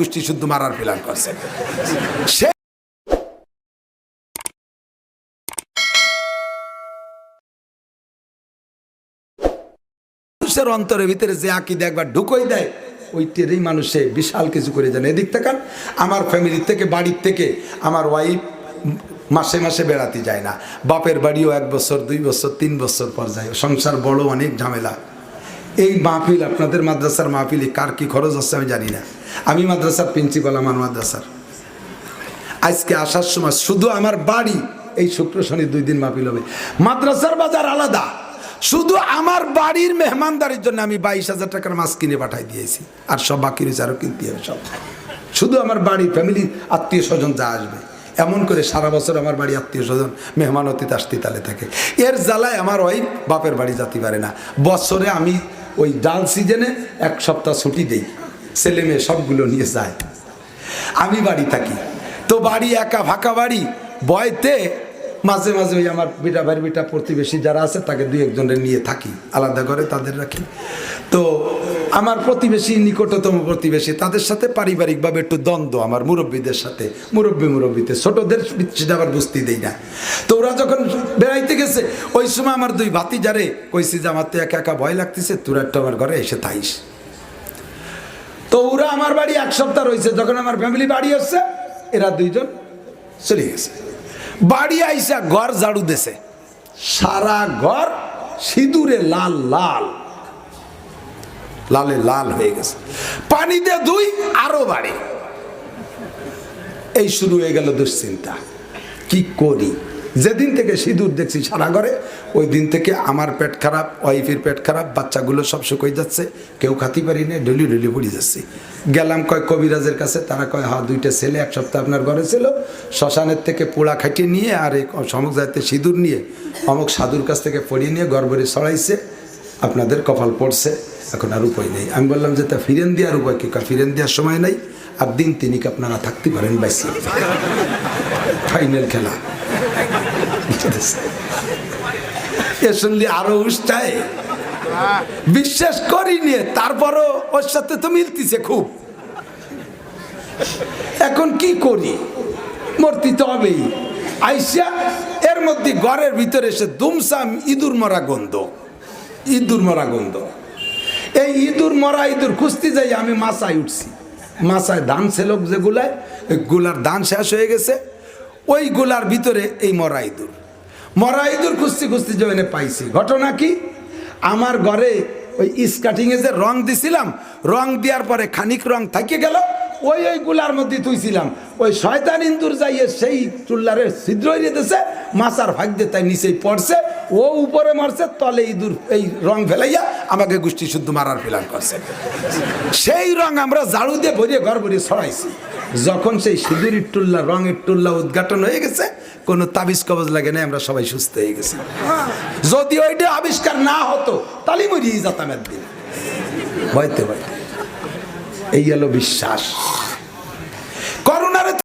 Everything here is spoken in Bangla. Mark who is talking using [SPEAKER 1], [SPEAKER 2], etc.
[SPEAKER 1] গোষ্ঠী শুদ্ধ মারার প্ল্যান করছে। সে মানুষের অন্তরের ভিতরে যে আঁকিদে একবার ঢুকোই দেয়, ওই টেরেই মানুষে বিশাল কিছু করে জানে। এদিক থেকে আমার ফ্যামিলির থেকে, বাড়ির থেকে আমার ওয়াইফ মাসে মাসে বেড়াতে যায় না। বাপের বাড়িও এক বছর, দুই বছর, তিন বছর পর যায়। সংসার বড়, অনেক ঝামেলা। এই মাহফিল, আপনাদের মাদ্রাসার মাহফিলে কার কি খরচ হচ্ছে আমি জানি না। আমি মাদ্রাসার প্রিন্সিপাল আমার মাদ্রাসার। আজকে আসার সময় শুধু আমার বাড়ি, এই শুক্র শনি দুই দিন মাহফিল হবে। মাদ্রাসার বাজার আলাদা। শুধু আমার বাড়ির মেহমানদারির জন্য আমি বাইশ হাজার টাকার মাছ কিনে পাঠাই দিয়েছি। আর সব বাকি রয়েছে আরও কিনতে হবে সব। শুধু আমার বাড়ি ফ্যামিলি আত্মীয় স্বজন যা আসবে। এমন করে সারা বছর আমার বাড়ি আত্মীয় স্বজন, মেহমান অতীত আসতে তালে থাকে। এর জ্বালায় আমার ওই বাপের বাড়ি যাতে পারে না। বছরে আমি ওই ডাল সিজনে এক সপ্তাহ ছুটি দেই। ছেলে মেয়ে সবগুলো নিয়ে যায়। আমি বাড়ি থাকি। তো বাড়ি একা ফাঁকা বাড়ি, বয়তে মাঝে মাঝে ওই আমার বিটা ভাই বিটা প্রতিবেশী যারা আছে, তাকে দুই একজনের নিয়ে থাকি, আলাদা করে তাদের রাখি। তো আমার প্রতিবেশী, নিকটতম প্রতিবেশী, তাদের সাথে পারিবারিকভাবে একটু দ্বন্দ্ব আমার মুরব্বীদের সাথে। মুরব্বী, মুরব্বীতে। ছোটদের সেটা আবার বুঝতে দেই না। তো ওরা যখন বেড়াইতে গেছে, ওই সময় আমার দুই ভাতি যারে কইছি যে, আমার তো একা একা ভয় লাগতেছে, তোরা একটু আমার ঘরে এসে থাইস। তো ওরা আমার বাড়ি এক সপ্তাহ রয়েছে যখন আমার ফ্যামিলি বাড়ি আসছে, এরা দুইজন চলে গেছে। বাড়ি আইসা ঘর ঝাড়ু দেছে। সারা ঘর সিঁদুরে লাল লাল। লালে লাল হয়ে গেছে। পানি দুই আরও বাড়ে। এই শুরু হয়ে গেল দুশ্চিন্তা। কি করি? যেদিন থেকে সিঁদুর দেখছি সারা ঘরে, ওই দিন থেকে আমার পেট খারাপ, ওয়াইফের পেট খারাপ, বাচ্চাগুলো সব শুকোই যাচ্ছে, কেউ খাতি পারি না ডলি ডলি পড়ে যাচ্ছে। গেলাম কয় কবিরাজের কাছে, তারা কয় হা দুইটা ছেলে এক সপ্তাহ আপনার ঘরে ছিল, শ্মশানের থেকে পোড়া খাটিয়ে নিয়ে আর সমক যাইতে সিঁদুর নিয়ে, অমুক সাধুর কাছ থেকে পড়িয়ে নিয়ে গড়বড়ে ছড়াইছে আপনাদের কপাল পড়ছে, এখন আর উপায় নেই। আমি বললাম, যে তা ফিরেন দেওয়ার উপায় কি? ফিরেন দেওয়ার সময় নাই, আর দিন তিনিক আপনারা থাকতে পারেন বাইসি ফাইনাল খেলা। শুনলি আরও উষ্টায় বিশ্বাস করিনি, তারপরও ওর সাথে তো মিলতিছে খুব। এখন কি করি? মূর্তি তো হবেই। আইসা, এর মধ্যে ঘরের ভিতরে এসে দুমসাম ইঁদুর মরা গন্ধ। ইঁদুর মরা গন্ধ। এই ইঁদুর মরা ইঁদুর খুঁজতে যাই আমি মাছায় উঠছি। মাছায় ধান ছিল যেগুলায়গুলার ধান শেষ হয়ে গেছে। ওই গুলার ভিতরে এই মরা ইঁদুর মরা ইঁদুর খুঁজতে খুঁজতে জমিনে পাইছি। ঘটনা কি? আমার ঘরে ওই স্কাটিংয়ে যে রং দিছিলাম, রং দেওয়ার পরে খানিক রং থাকে গেল, ওই ওই গুলার মধ্যে তুইছিলাম ওই শয়তান ইন্দুর যাইয়ে সেই চুল্লারে ছিদ্র দিতেছে মাছার ভাগ্যে তাই নিচেই পড়ছে ও উপরে মারছে, তলে ইঁদুর, এই রং ফেলাইয়া আমাকে গোষ্ঠী শুদ্ধ মারার প্ল্যান করছে। সেই রং আমরা ঝাড়ু দিয়ে ভরিয়ে ঘর ভরিয়ে ছড়াইছি। যখন সেই সিঁদুরির টুল্লা রঙের টুল্লা উদ্ঘাটন হয়ে গেছে, কোনো তাবিজ কবজ লাগে না আমরা সবাই সুস্থ হয়ে গেছি। যদি ওইটা আবিষ্কার না হতো, তাহলে মরিয়ে যেতাম একদিন। ভয়তে ভয়তে এই হলো বিশ্বাস।